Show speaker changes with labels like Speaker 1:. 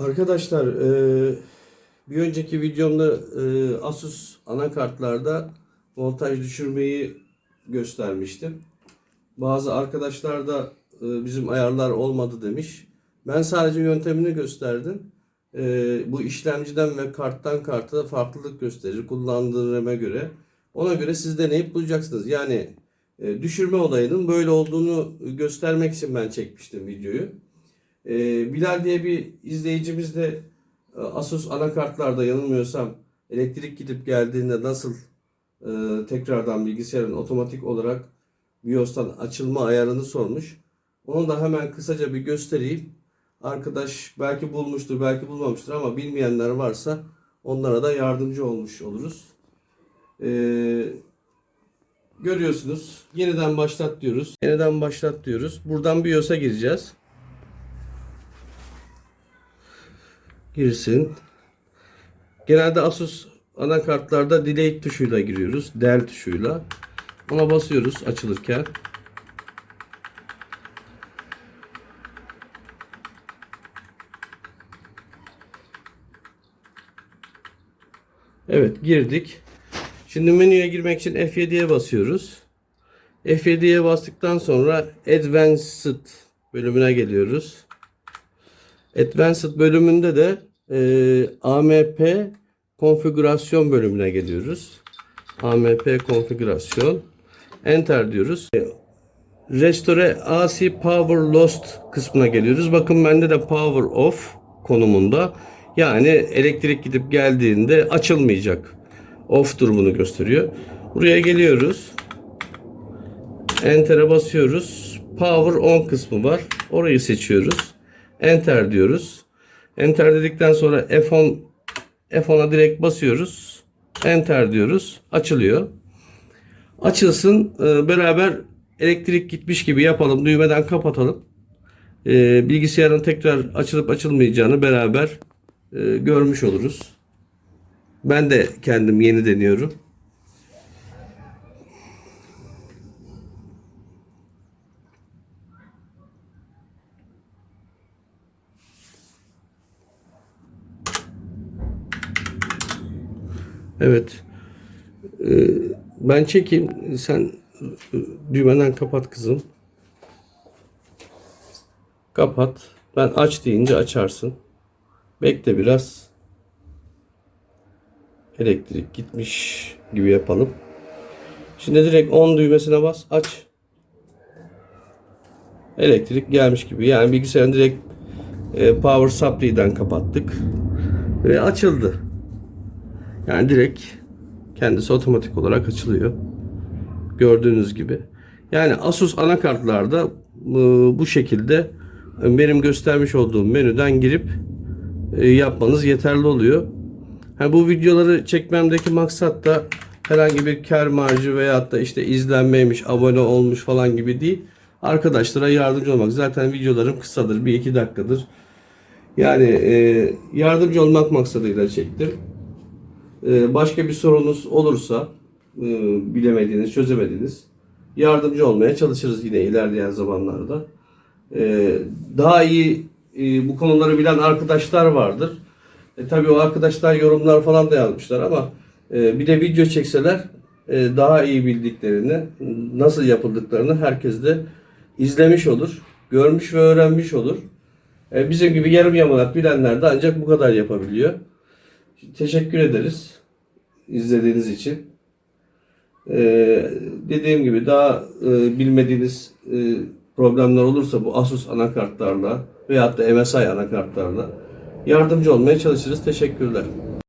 Speaker 1: Arkadaşlar e, bir önceki videomda e, Asus anakartlarda voltaj düşürmeyi göstermiştim. Bazı arkadaşlar da e, bizim ayarlar olmadı demiş. Ben sadece yöntemini gösterdim. E, bu işlemciden ve karttan karta farklılık gösterir kullandığı RAM'e göre. Ona göre siz deneyip bulacaksınız. Yani düşürme olayının böyle olduğunu göstermek için ben çekmiştim videoyu. E, Bilal diye bir izleyicimiz de e, Asus anakartlarda yanılmıyorsam elektrik gidip geldiğinde nasıl e, tekrardan bilgisayarın otomatik olarak BIOS'tan açılma ayarını sormuş. Onu da hemen kısaca bir göstereyim. Arkadaş belki bulmuştur, belki bulmamıştır ama bilmeyenler varsa onlara da yardımcı olmuş oluruz. Ee, görüyorsunuz. Yeniden başlat diyoruz. Yeniden başlat diyoruz. Buradan BIOS'a gireceğiz. Girsin. Genelde Asus anakartlarda delay tuşuyla giriyoruz. Del tuşuyla. Ona basıyoruz açılırken. Evet girdik. Şimdi menüye girmek için F7'ye basıyoruz. F7'ye bastıktan sonra Advanced bölümüne geliyoruz. Advanced bölümünde de e, AMP konfigürasyon bölümüne geliyoruz. AMP konfigürasyon. Enter diyoruz. E, Restore AC Power Lost kısmına geliyoruz. Bakın bende de Power Off konumunda. Yani elektrik gidip geldiğinde açılmayacak. Off durumunu gösteriyor. Buraya geliyoruz. Enter'e basıyoruz. Power On kısmı var. Orayı seçiyoruz. Enter diyoruz. Enter dedikten sonra F10 F10'a direkt basıyoruz. Enter diyoruz. Açılıyor. Açılsın. Ee, Beraber elektrik gitmiş gibi yapalım. Düğmeden kapatalım. Ee, Bilgisayarın tekrar açılıp açılmayacağını beraber e, görmüş oluruz. Ben de kendim yeni deniyorum. Evet. Ee, ben çekeyim. Sen e, düğmeden kapat kızım. Kapat. Ben aç deyince açarsın. Bekle biraz. Elektrik gitmiş gibi yapalım. Şimdi direkt 10 düğmesine bas. Aç. Elektrik gelmiş gibi. Yani bilgisayarın direkt e, power supply'den kapattık. Ve açıldı. Yani direkt kendisi otomatik olarak açılıyor. Gördüğünüz gibi. Yani Asus anakartlarda e, bu şekilde benim göstermiş olduğum menüden girip e, yapmanız yeterli oluyor. Ha, bu videoları çekmemdeki maksat da herhangi bir kar marjı veyahut da işte izlenmeymiş, abone olmuş falan gibi değil. Arkadaşlara yardımcı olmak. Zaten videolarım kısadır. 1-2 dakikadır. Yani e, yardımcı olmak maksadıyla çektim. E, başka bir sorunuz olursa e, bilemediğiniz, çözemediğiniz yardımcı olmaya çalışırız yine ilerleyen zamanlarda. E, daha iyi e, bu konuları bilen arkadaşlar vardır. E, tabii o arkadaşlar yorumlar falan da yazmışlar ama e, bir de video çekseler daha iyi bildiklerini, nasıl yapıldıklarını herkes de izlemiş olur, görmüş ve öğrenmiş olur. Bizim gibi yarım yamalak bilenler de ancak bu kadar yapabiliyor. Teşekkür ederiz izlediğiniz için. Ee, dediğim gibi daha e, bilmediğiniz e, problemler olursa bu Asus anakartlarla veyahut da MSI anakartlarla yardımcı olmaya çalışırız. Teşekkürler.